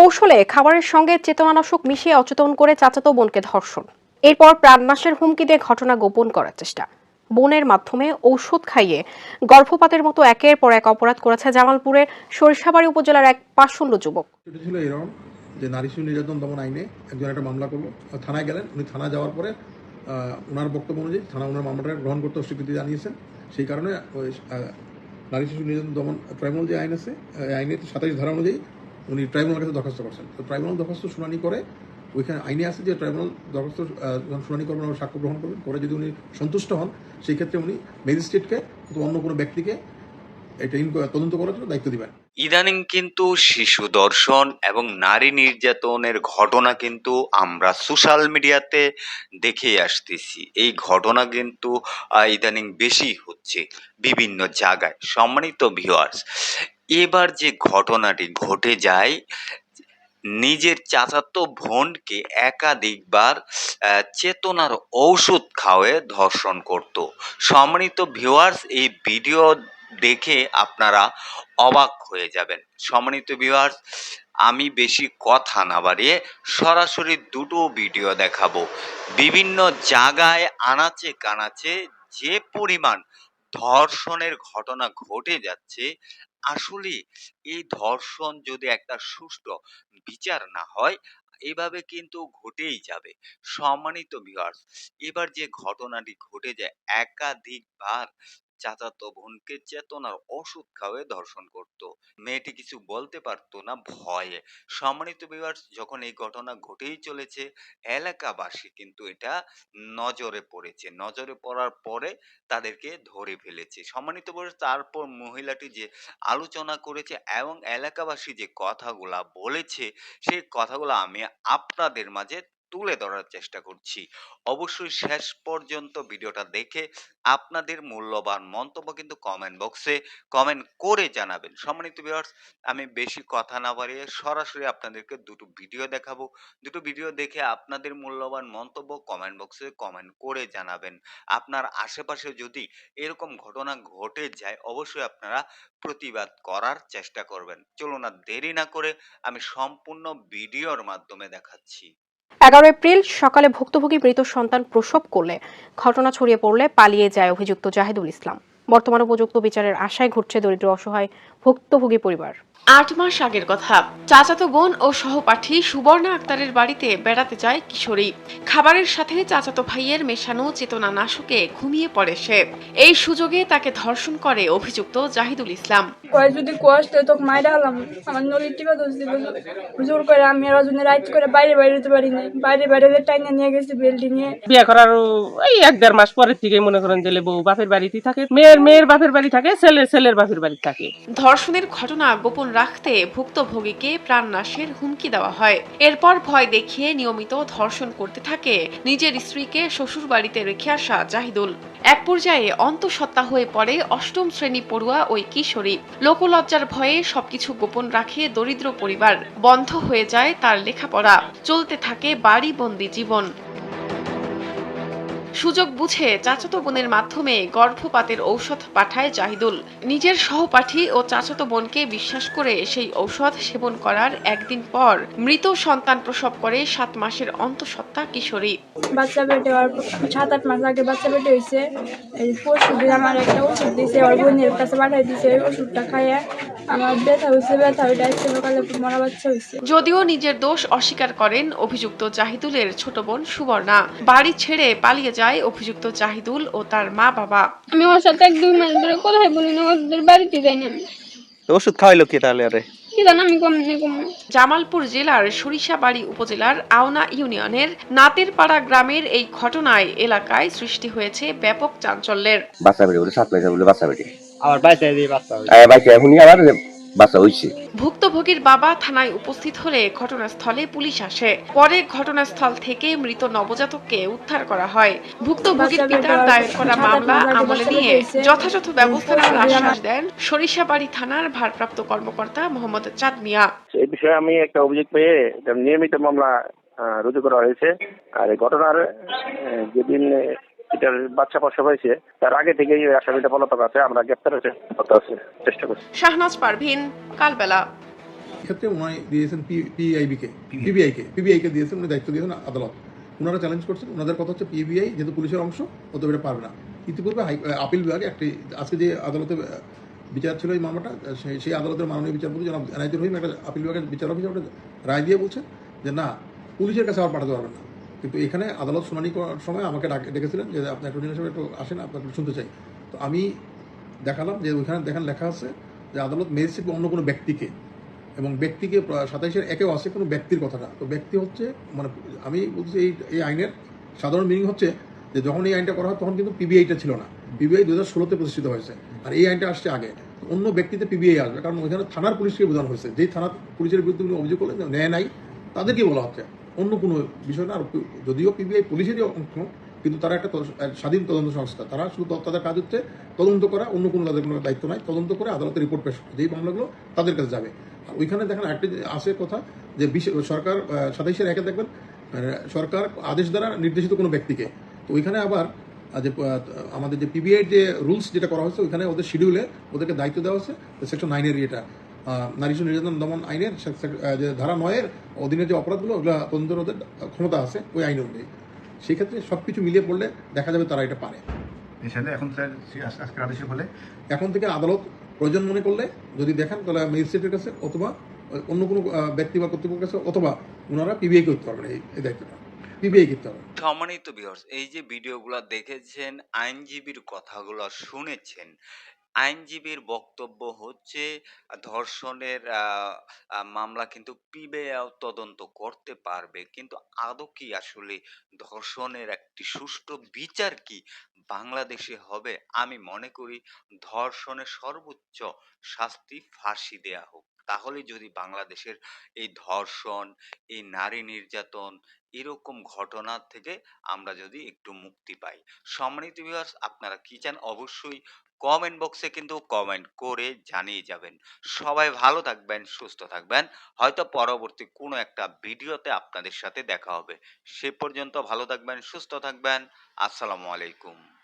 কৌশলে খাবারের সঙ্গে চেতনানাশক মিশিয়ে অচেতন করে চাচাতো বোনকে ধর্ষণ। এরপর প্রাণনাশের হুমকি দিয়ে ঘটনা গোপন করার চেষ্টা। বোনের মাধ্যমে ঔষধ খাইয়ে গর্ভপাতের মতো একের পর এক অপরাধ করেছে জামালপুরের সরিষাবাড়ি উপজেলার এক পাষণ্ড যুবক। ছিল এরকম যে নারী শিশু নির্যাতন দমন আইনে একজন একটা মামলা করল থানায় গেলেন। উনি থানায় যাওয়ার পরে ওনার বক্তব্য অনুযায়ী থানা ওনার মামলাটা গ্রহণ করতে অস্বীকৃতি জানিয়েছেন। সেই কারণে নারী শিশু নির্যাতন দমন, ট্রাইব্যুনাল যে আইন আছে আইনের সাতাইশ ধারা অনুযায়ী উনি ট্রাইব্যুনালের কাছে দরখাস্ত করছেন। তো ট্রাইব্যুনাল দরখাস্ত শুনানি করে ওইখানে আইনে আছে যে ট্রাইব্যুনাল দরখাস্ত শুনানি করবেন ওরা সাক্ষ্য গ্রহণ করবেন। করে যদি উনি সন্তুষ্ট হন, সেই ক্ষেত্রে উনি ম্যাজিস্ট্রেটকে অথবা অন্য কোনো ব্যক্তিকে এটা তদন্ত করার জন্য দায়িত্ব দিবেন। ইদানিং কিন্তু শিশু দর্শন এবং নারী নির্যাতনের ঘটনা কিন্তু আমরা সোশ্যাল মিডিয়াতে দেখে আসতেছি। এই ঘটনা কিন্তু ইদানিং বেশি হচ্ছে বিভিন্ন জায়গায়। সম্মানিত ভিউয়ার্স এবার যে ঘটনাটি ঘটে যায়, নিজের চাচাতো বোনকে একাধিকবার চেতনার ঔষধ খাওয়ে ধর্ষণ করত। সম্মানিত ভিউয়ার্স এই ভিডিও দেখে আপনারা অবাক হয়ে যাবেন। সম্মানিত ভিউয়ার্স আমি বেশি কথা না বাড়িয়ে সরাসরি দুটো ভিডিও দেখাবো। বিভিন্ন জায়গায় আনাচে কানাচে যে পরিমাণ ধর্ষণের ঘটনা ঘটে যাচ্ছে আসলে এই ধর্ষণ যদি একটা সুষ্ঠু বিচার না হয়, এভাবে কিন্তু ঘটেই যাবে। সম্মানিত ভিউয়ার্স এবার যে ঘটনাটি ঘটে যায় একাধিকবার চাচাতো বোনকে চেতনার ওষুধ খাওয়ে ধর্ষণ করত। মেয়েটি কিছু বলতে পারতো না ভয়ে। সম্মানিত ভিউয়ার্স যখন এই ঘটনা ঘটেই চলেছে, এলাকাবাসী কিন্তু এটা নজরে পড়েছে। নজরে পড়ার পরে তাদেরকে ধরে ফেলেছে। সম্মানিত ভিউয়ার্স তারপর মহিলাটি যে আলোচনা করেছে এবং এলাকাবাসী যে কথাগুলা বলেছে, সেই কথাগুলো আমি আপনাদের মাঝে তুলে ধরার চেষ্টা করছি। অবশ্যই শেষ পর্যন্ত ভিডিওটা দেখে আপনাদের মূল্যবান মন্তব্য কিন্তু কমেন্ট বক্সে কমেন্ট করে জানাবেন। সম্মানিত ভিউয়ার্স আমি বেশি কথা না বাড়িয়ে সরাসরি আপনাদেরকে দুটো ভিডিও দেখাবো। দুটো ভিডিও দেখে আপনাদের মূল্যবান মন্তব্য কমেন্ট বক্সে কমেন্ট করে জানাবেন। আপনার আশেপাশে যদি এরকম ঘটনা ঘটে যায়, অবশ্যই আপনারা প্রতিবাদ করার চেষ্টা করবেন। চলুন আর দেরি না করে আমি সম্পূর্ণ ভিডিওর মাধ্যমে দেখাচ্ছি। এগারো এপ্রিল সকালে ভুক্তভোগী মৃত সন্তান প্রসব করলে ঘটনা ছড়িয়ে পড়লে পালিয়ে যায় অভিযুক্ত জাহেদুল ইসলাম। বর্তমান উপযুক্ত বিচারের আশায় ঘুরছে দরিদ্র অসহায় ভুক্তভোগী পরিবার। আট মাস আগের কথা। চাচাতো বোন ও সহপাঠী সুবর্ণা আক্তারের বাড়িতে বেড়াতে যায় কিশোরী। খাবারের সাথে চাচাতো ভাইয়ের মেশানো চেতনা নাশকে ঘুমিয়ে পড়ে সে। এই সুযোগে তাকে ধর্ষণ করে অভিযুক্ত জাহিদুল ইসলাম। কয় যদি মাইরা হলাম আমার নলির টিপা ধরছি জোর করে আমি আর জন্য রাইট করে বাইরে বাইরে যেতে পারি না বাইরে বাইরে টাইনে নিয়ে গেছি বেল্টি নিয়ে বিয়ে করার এই এক দেড় মাস পরের থেকে মনে করেন যে বউ বাপের বাড়িতেই থাকে। মেয়ের মেয়ের বাপের বাড়ি থাকে ছেলের ছেলের বাপের বাড়ি থাকে। ধর্ষণের ঘটনা গোপন রাখতে ভুক্তভোগীকে প্রাণনাশের হুমকি দেওয়া হয়। এরপর ভয় দেখিয়ে নিয়মিত ধর্ষণ করতে থাকে নিজের স্ত্রীকে শ্বশুর বাড়িতে রেখে আসা জাহিদুল। এক পর্যায়ে অন্তঃসত্ত্বা হয়ে পড়ে অষ্টম শ্রেণি পড়ুয়া ওই কিশোরী। লোকলজ্জার ভয়ে সবকিছু গোপন রাখে দরিদ্র পরিবার। বন্ধ হয়ে যায় তার লেখাপড়া। চলতে থাকে বাড়ি বন্দি জীবন। সুযোগ বুঝে চাচাতো বোনের মাধ্যমে গর্ভপাতের ঔষধ পাঠায় জাহিদুল। নিজের সহপাঠী ও চাচাতো বোনকে বিশ্বাস করে সেই ঔষধ সেবন করার একদিন পর মৃত সন্তান প্রসব করে সাত মাসের অন্তঃসত্ত্বা কিশোরী। বাচ্চা পেটে সাত, আট মাস আগে বাচ্চা পেটে হয়েছে। আমার একটা ওষুধ দিয়েছে ওর বোনের কাছে পাঠাই দিয়েছে ওষুধটা খাইয়ে আমার ব্যথা হয়েছে ব্যথা ওইটা সকালে মরা বাচ্চা হয়েছে। যদিও নিজের দোষ অস্বীকার করেন অভিযুক্ত জাহিদুলের ছোট বোন সুবর্ণা। বাড়ি ছেড়ে পালিয়ে যায় অভিযুক্ত জাহিদুল ও তার মা বাবা। আমি ওর সাথে এক দুই মাস ধরে কোথায় বলি না ওদের বাড়িতে যাই না ওষুধ খাওয়াইলো কি তাহলে আরে? জামালপুর জেলার সরিষাবাড়ি উপজেলার আওনা ইউনিয়নের নাতেরপাড়া গ্রামের এই ঘটনায় এলাকায় সৃষ্টি হয়েছে ব্যাপক চাঞ্চল্যের। বাচ্চা বেটে বলে সাত বলে বাচ্চা বেটে। আমার বাচ্চা দিয়ে বাচ্চা এখনই আবার বাচ্চা হয়েছে ভুক্তভোগীর বাবা থানায় উপস্থিত হলে ঘটনাস্থলে পুলিশ আসে। পরে ঘটনাস্থল থেকে মৃত নবজাতককে উদ্ধার করা হয়। ভুক্তভোগীর পিতার দায়ের করা মামলা আমলে নিয়ে যথাযথ ব্যবস্থা নেওয়ার আশ্বাস দেন সরিষাবাড়ি থানার ভারপ্রাপ্ত কর্মকর্তা মোহাম্মদ চাঁদ মিয়া। এই বিষয়ে আমি একটা অভিযোগ পেয়ে নিয়মিত মামলা আহ, রুজু করা হয়েছে। আর ঘটনার যেদিন বাচ্চা প্রসব হয়েছে তার আগে থেকেই ওই আসামিটা পলাতক আছে আমরা গ্রেপ্তারের চেষ্টা করতে আছে চেষ্টা করছি। শাহনাজ পারভিন কালবেলা। ক্ষেত্রে উনি দিয়েছেন পিআইবি কে পিবিআই কে পিবিআই কে দিয়েছেন উনি দায়িত্ব দিয়েছেন আদালত। ওনারা চ্যালেঞ্জ করছেন ওনাদের কথা হচ্ছে পিবিআই যেহেতু পুলিশের অংশ অত এটা পারবে না। ইতিপূর্বে হাই আপিল বিভাগে একটি আজকে যে আদালতে বিচার ছিল এই মামলাটা সেই সেই আদালতের মাননীয় বিচারপতি জনাব এনায়তুর রহিম একটা আপিল বিভাগের বিচার অফিসার একটা রায় দিয়ে বলছেন যে না পুলিশের কাছে আবার পাঠাতে পারবেন না। কিন্তু এখানে আদালত শুনানি করার সময় আমাকে ডাক- ডেকেছিলেন যে আপনি একটু জিনিস একটু আসেন আপনাকে শুনতে চাই। তো আমি দেখালাম যে ওইখানে দেখেন লেখা আছে যে আদালত ম্যাজিস্ট্রেট বা অন্য কোনো ব্যক্তিকে এবং ব্যক্তিকে সাতাইশের একেও আছে কোনো ব্যক্তির কথাটা। তো ব্যক্তি হচ্ছে মানে আমি বলছি এই এই আইনের সাধারণ মিনিং হচ্ছে যে যখন এই আইনটা করা হয় তখন কিন্তু পিবিআইটা ছিল না। পিবিআই দু হাজার ষোলোতে প্রতিষ্ঠিত হয়েছে আর এই আইনটা আসছে আগে। অন্য ব্যক্তিতে পিবিআই আসবে কারণ ওইখানে থানার পুলিশকে বোঝানো হয়েছে। যেই থানার পুলিশের বিরুদ্ধে উনি অভিযোগ করলেন যে ন্যায় নাই, তাদেরকে বলা হচ্ছে। অন্য কোনো বিষয় না, আর যদিও পিবিআই পুলিশেরই অংশ, কিন্তু তারা একটা স্বাধীন তদন্ত সংস্থা। তারা শুধু তাদের কাজ হচ্ছে তদন্ত করা, অন্য কোনো তাদের কোনো দায়িত্ব নাই, তদন্ত করে আদালতে রিপোর্ট পেশ। যেই মামলাগুলো তাদের কাছে যাবে। আর ওইখানে দেখেন একটা আছে কথা, যে সরকার সাতাইশের একে দেখবেন সরকার আদেশ দ্বারা নির্দেশিত কোনো ব্যক্তিকে। তো ওইখানে আবার যে আমাদের যে পিবিআই যে রুলস যেটা করা হয়েছে, ওইখানে ওদের শিডিউলে ওদেরকে দায়িত্ব দেওয়া হচ্ছে সেকশন নাইনের এটা নারী শিশু নির্যাতন দমন আইনের যে ধারা নয়ের অধীনে যে অপরাধগুলো ওগুলো তদন্তের ওদের ক্ষমতা আছে ওই আইন অনুযায়ী। সেই ক্ষেত্রে সব কিছু মিলিয়ে পড়লে দেখা যাবে তারা এটা পারে। এছাড়া এখন স্যার আজকের আদেশের ফলে? এখন থেকে আদালত প্রয়োজন মনে করলে যদি দেখেন তাহলে ম্যাজিস্ট্রেটের কাছে অথবা অন্য কোনো ব্যক্তি বা কর্তৃপক্ষের কাছে অথবা ওনারা পিবিআই করতে পারবেন এই এই দায়িত্বটা। পিবিআই করতে হবে সম্মানিত ভিউয়ার্স এই যে ভিডিওগুলো দেখেছেন আইনজীবীর কথাগুলো শুনেছেন আইনজীবীর বক্তব্য হচ্ছে, ধর্ষণের মামলা কিন্তু পিবিআই তদন্ত করতে পারবে। কিন্তু আদৌ কি আসলে ধর্ষণের একটি সুষ্ঠু বিচার কি বাংলাদেশে হবে? আমি মনে করি ধর্ষণের সর্বোচ্চ শাস্তি ফাঁসি দেয়া হোক। তাহলে যদি বাংলাদেশের এই ধর্ষণ, এই নারী নির্যাতন এরকম ঘটনা থেকে আমরা যদি একটু মুক্তি পাই। সম্মানিত ভিউয়ার্স আপনারা কি চান? অবশ্যই কমেন্ট বক্সে কিন্তু কমেন্ট করে জানিয়ে যাবেন। সবাই ভালো থাকবেন, সুস্থ থাকবেন। হয়তো পরবর্তী কোনো একটা ভিডিওতে আপনাদের সাথে দেখা হবে। সে পর্যন্ত ভালো থাকবেন, সুস্থ থাকবেন। আসসালামু আলাইকুম।